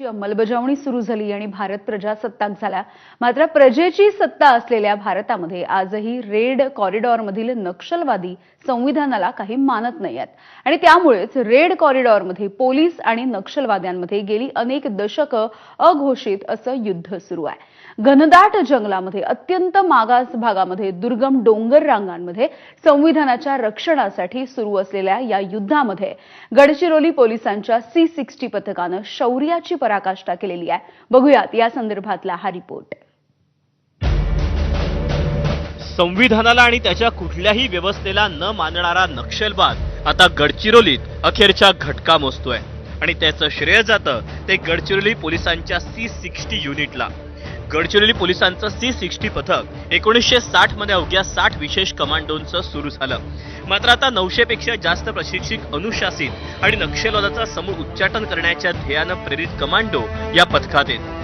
ची अंमलबजावणी सुरू झाली आणि भारत प्रजासत्ताक झाला. मात्र प्रजेची सत्ता असलेल्या भारतामध्ये आजही रेड कॉरिडॉरमधील नक्षलवादी संविधानाला काही मानत नाही आहेत. आणि त्यामुळेच रेड कॉरिडॉरमध्ये पोलीस आणि नक्षलवाद्यांमध्ये गेली अनेक दशकं अघोषित असं युद्ध सुरू आहे. घनदाट जंगलामध्ये अत्यंत मागास भागामध्ये दुर्गम डोंगर रांगांमध्ये संविधानाच्या रक्षणासाठी सुरू असलेल्या या युद्धामध्ये गडचिरोली पोलिसांच्या सी सिक्स्टी पथकानं शौर्याची पराकाष्ठा केलेली आहे. बघूयात या संदर्भातला हा रिपोर्ट संविधानाला आणि त्याच्या कुठल्याही व्यवस्थेला न मानणारा नक्षलवाद आता गडचिरोलीत अखेरच्या घटका मोजतोय. आणि त्याचं श्रेय जातं ते गडचिरोली पोलिसांच्या सी सिक्स्टी युनिटला गडचिरोली पोलिसांचं सी सिक्स्टी पथक एकोणीसशे साठमध्ये अवघ्या साठ विशेष कमांडोंचं सुरू झालं. मात्र आता नऊशेपेक्षा जास्त प्रशिक्षित अनुशासित आणि नक्षलवादाचा समूळ उच्चाटन करण्याच्या ध्येयानं प्रेरित कमांडो या पथकात आहेत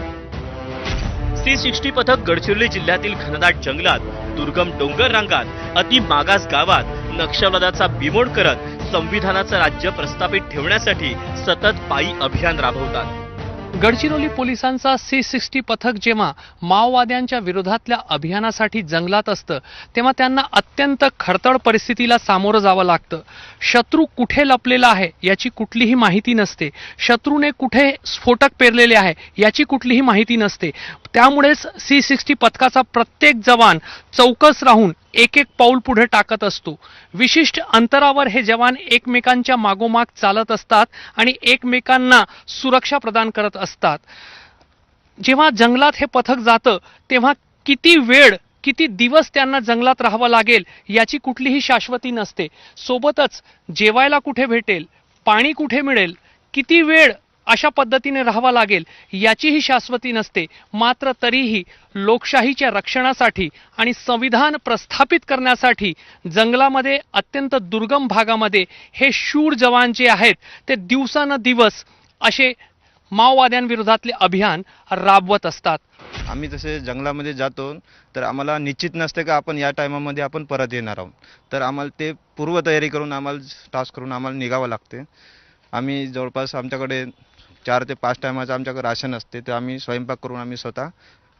सी सिक्स्टी पथक गडचिरोली जिल्ह्यातील घनदाट जंगलात दुर्गम डोंगर रांगात अति मागास गावात नक्षलवादाचा बिमोड करत संविधानाचं राज्य प्रस्थापित ठेवण्यासाठी सतत पायी अभियान राबवतात. गडचिरोली पोलिसांचा सी सिक्स्टी पथक जेव्हा माओवाद्यांच्या विरोधातल्या अभियानासाठी जंगलात असतं तेव्हा त्यांना अत्यंत खडतळ परिस्थितीला सामोरं जावं लागतं. शत्रू कुठे लपलेला आहे याची कुठलीही माहिती नसते. शत्रूने कुठे स्फोटक पेरलेले आहे याची कुठलीही माहिती नसते. त्यामुळेच सी सिक्स्टी पथकाचा प्रत्येक जवान चौकस राहून एक एक पाऊल पुढे टाकत असतो. विशिष्ट अंतरावर हे जवान एकमेकांच्या मागोमाग चालत असतात आणि एकमेकांना सुरक्षा प्रदान करत असतात. जेव्हा जंगलात हे पथक जातं तेव्हा किती वेळ किती दिवस त्यांना जंगलात राहावं लागेल याची कुठलीही शाश्वती नसते. सोबतच जेवायला कुठे भेटेल पाणी कुठे मिळेल किती वेळ अशा पद्धतीने राहावं लागेल याचीही शाश्वती नसते. मात्र तरीही लोकशाहीच्या रक्षणासाठी आणि संविधान प्रस्थापित करण्यासाठी जंगलामध्ये अत्यंत दुर्गम भागामध्ये हे शूर जवान जे आहेत ते दिवसानं दिवस असे माओवाद्यांविरोधातले अभियान राबवत असतात. आम्ही जसे जंगलामध्ये जातो तर आम्हाला निश्चित नसते का आपण या टायमामध्ये आपण परत येणार आहोत. तर आम्हाला ते पूर्वतयारी करून आम्हाला टास्क करून आम्हाला निघावं लागते. आम्ही जवळपास आमच्याकडे चार ते पाच टायमाचं आमच्याकडे राशन असते ते आम्ही स्वयंपाक करून आम्ही स्वतः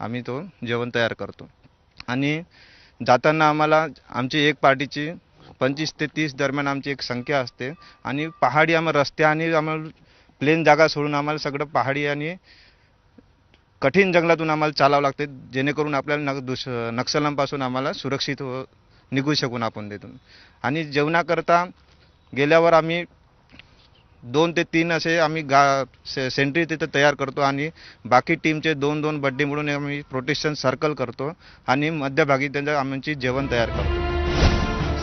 आम्ही तो जेवण तयार करतो. आणि जाताना आम्हाला आमची एक पार्टीची पंचवीस ते तीस दरम्यान आमची एक संख्या असते. आणि पहाडी आम्हाला रस्ते आणि आम्हाला प्लेन जागा सोडून आम्हाला सगळं पहाडी आणि कठीण जंगलातून आम्हाला चालावं लागते जेणेकरून आपल्याला नक दुस नक्षलांपासून आम्हाला सुरक्षित हो निघू शकून आपण तिथून. आणि जेवणाकरता गेल्यावर आम्ही दोन ते तीन असे आम्ही गा से सेंट्री तिथं तयार करतो आणि बाकी टीमचे दोन दोन बड्डे मिळून आम्ही प्रोटेक्शन सर्कल करतो आणि मध्यभागी त्यांच्या आमची जेवण तयार करतो.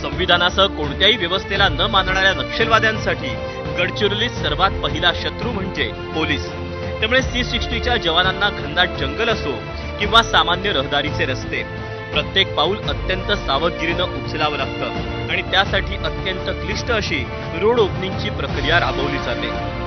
संविधानासह कोणत्याही व्यवस्थेला न मानणाऱ्या नक्षलवाद्यांसाठी गडचिरोलीत सर्वात पहिला शत्रू म्हणजे पोलीस. त्यामुळे सी सिक्स्टीच्या जवानांना घनदाट जंगल असो किंवा सामान्य रहदारीचे रस्ते. प्रत्येक पाऊल अत्यंत सावधगिरीनं उचलावं लागतं. आणि त्यासाठी अत्यंत क्लिष्ट अशी रोड ओपनिंगची प्रक्रिया राबवली जाते.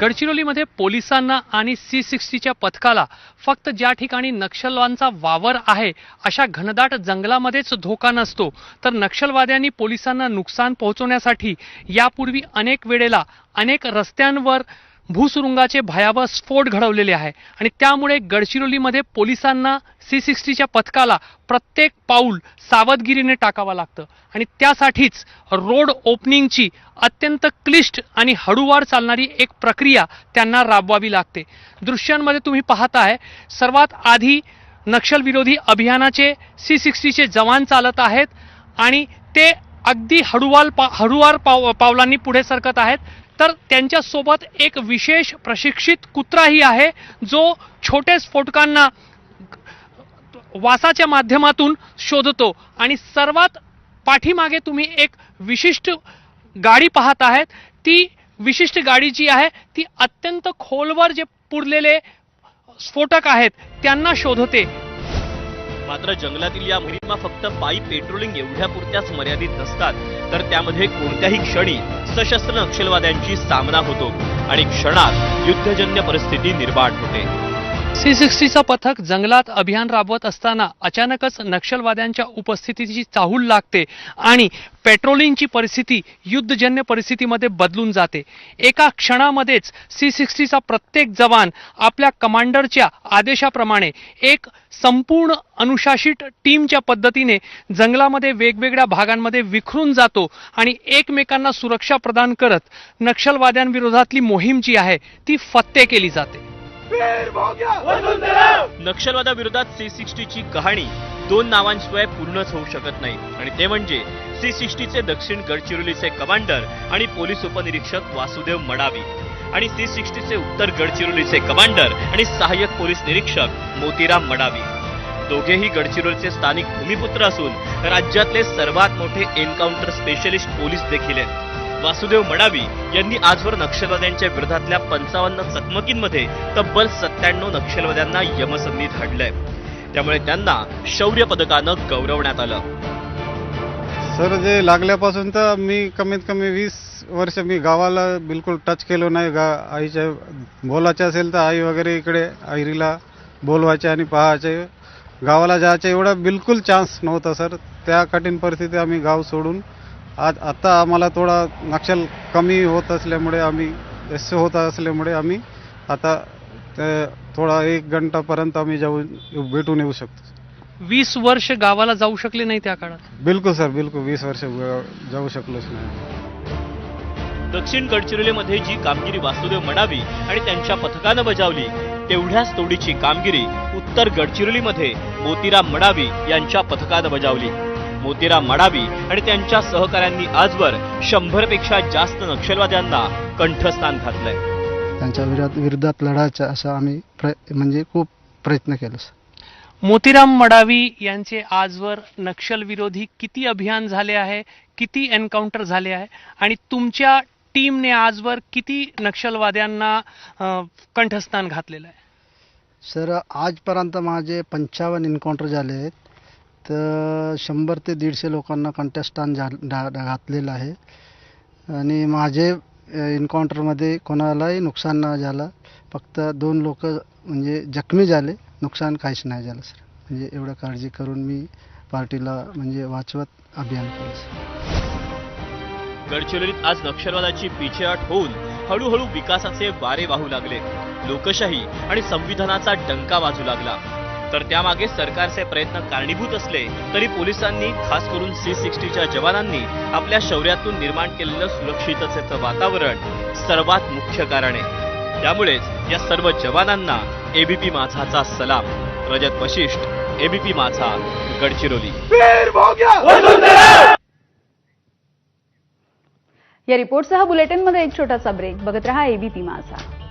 गडचिरोलीमध्ये पोलिसांना आणि सी सिक्स्टीच्या पथकाला फक्त ज्या ठिकाणी नक्षलवांचा वावर आहे अशा घनदाट जंगलामध्येच धोका नसतो. तर नक्षलवाद्यांनी पोलिसांना नुकसान पोहोचवण्यासाठी यापूर्वी अनेक वेळेला अनेक रस्त्यांवर भूसुरुंगाचे भयावह स्फोट घडवलेले आहे आणि त्यामुळे गडचिरोलीमध्ये पोलिसांना सी सिक्स्टीच्या पथकाला प्रत्येक पाऊल सावधगिरीने टाकावं लागतं. आणि त्यासाठीच रोड ओपनिंगची अत्यंत क्लिष्ट आणि हळूवार चालणारी एक प्रक्रिया त्यांना राबवावी लागते. दृश्यांमध्ये तुम्ही पाहताय सर्वात आधी नक्षलविरोधी अभियानाचे सी सिक्स्टीचे जवान चालत आहेत आणि ते अगदी हळूवार पा हळूवार पाव पावलांनी पुढे सरकत आहेत. तर त्यांच्यासोबत एक विशेष प्रशिक्षित कुत्राही आहे जो छोटे स्फोटकांना वासाच्या माध्यमातून शोधतो. आणि सर्वात पाठीमागे तुम्ही एक विशिष्ट गाडी पाहत आहेत. ती विशिष्ट गाडी जी आहे ती अत्यंत खोलवर जे पुरलेले स्फोटक आहेत त्यांना शोधते. मात्र जंगलातील या मोहिमा फक्त पायी पेट्रोलिंग एवढ्या पुरत्याच मर्यादित नसतात. तर त्यामध्ये कोणत्याही क्षणी सशस्त्र नक्षलवाद्यांची सामना होतो आणि क्षणात युद्धजन्य परिस्थिती निर्माण होते. सी सिक्स्टीचं पथक जंगलात अभियान राबवत असताना अचानकच नक्षलवाद्यांच्या उपस्थितीची चाहूल लागते आणि पेट्रोलिंगची परिस्थिती युद्धजन्य परिस्थितीमध्ये बदलून जाते. एका क्षणामध्येच सी सिक्स्टीचा प्रत्येक जवान आपल्या कमांडरच्या आदेशाप्रमाणे एक संपूर्ण अनुशासित टीमच्या पद्धतीने जंगलामध्ये वेगवेगळ्या भागांमध्ये विखरून जातो आणि एकमेकांना सुरक्षा प्रदान करत नक्षलवाद्यांविरोधातली मोहीम जी आहे ती फत्ते केली जाते. नक्षलवादाविरोधात सी सिक्स्टीची कहाणी दोन नावांशिवाय पूर्णच होऊ शकत नाही. आणि ते म्हणजे सी सिक्स्टीचे दक्षिण गडचिरोलीचे कमांडर आणि पोलीस उपनिरीक्षक वासुदेव मडावी. आणि सी सिक्स्टीचे उत्तर गडचिरोलीचे कमांडर आणि सहाय्यक पोलीस निरीक्षक मोतीराम मडावी. दोघेही गडचिरोलीचे स्थानिक भूमिपुत्र असून राज्यातले सर्वात मोठे एन्काउंटर स्पेशलिस्ट पोलीस देखील आहेत. वासुदेव मडावी यांनी आजवर नक्षलवाद्यांच्या विरोधातल्या पंचावन्न चकमकींमध्ये तब्बल सत्त्याण्णव नक्षलवाद्यांना यमसंधी धाडलंय. त्यामुळे त्यांना शौर्य पदकानं गौरवण्यात आलं. सर जे लागल्यापासून तर मी कमीत कमी वीस वर्ष मी गावाला बिलकुल टच केलो नाही. गा आईच्या बोलायचे असेल तर आई वगैरे इकडे आईरीला बोलवायचे आणि पाहायचे. गावाला जायचे एवढा बिलकुल चान्स नव्हता सर. त्या कठीण परिस्थिती आम्ही गाव सोडून आज आता आम्हाला थोडा नक्षल कमी होत असल्यामुळे आम्ही एस होत असल्यामुळे आम्ही आता थोडा एक घंटापर्यंत आम्ही जाऊन भेटून येऊ शकतो. वीस वर्ष गावाला जाऊ शकले नाही त्या काळात? बिलकुल सर बिलकुल वीस वर्ष जाऊ शकलोच नाही. दक्षिण गडचिरोलीमध्ये जी कामगिरी वासुदेव मडावी आणि त्यांच्या पथकानं बजावली तेवढ्याच तोडीची कामगिरी उत्तर गडचिरोलीमध्ये मोतीराम मडावी यांच्या पथकानं बजावली. मोतीराम मडावी आणि त्यांच्या सहकाऱ्यांनी आजवर शंभरपेक्षा जास्त नक्षलवाद्यांना कंठस्थान घातलंय. त्यांच्या विरोधात विरोधात लढायचं असं आम्ही प्र म्हणजे खूप प्रयत्न केला सर. मोतीराम मडावी यांचे आजवर नक्षल विरोधी किती अभियान झाले आहे किती एन्काउंटर झाले आहे आणि तुमच्या टीमने आजवर किती नक्षलवाद्यांना कंठस्थान घातलेलं आहे? सर आजपर्यंत माझे पंचावन्न एन्काउंटर झाले आहेत तर शंभर ते दीडशे लोकांना कंटेस्टान झा डा- घातलेलं आहे. आणि माझे एन्काउंटरमध्ये कोणालाही नुकसान नाही झालं फक्त दोन लोक म्हणजे जखमी झाले. नुकसान काहीच नाही झालं सर. म्हणजे एवढं काळजी करून मी पार्टीला म्हणजे वाचवत अभियान केलं सर. गडचिरोलीत आज नक्षलवादाची पिछेहाट होऊन हळूहळू विकासाचे वारे वाहू लागले. लोकशाही आणि संविधानाचा डंका वाजू लागला. तर त्यामागे सरकारचे प्रयत्न कारणीभूत असले तरी पोलिसांनी खास करून सी सिक्स्टीच्या जवानांनी आपल्या शौर्यातून निर्माण केलेलं सुरक्षिततेचं वातावरण सर्वात मुख्य कारण आहे. त्यामुळेच या सर्व जवानांना एबीपी माझाचा सलाम. रजत वशिष्ठ एबीपी माझा गडचिरोली. या रिपोर्टसह बुलेटिनमध्ये एक छोटासा ब्रेक. बघत रहा एबीपी माझा.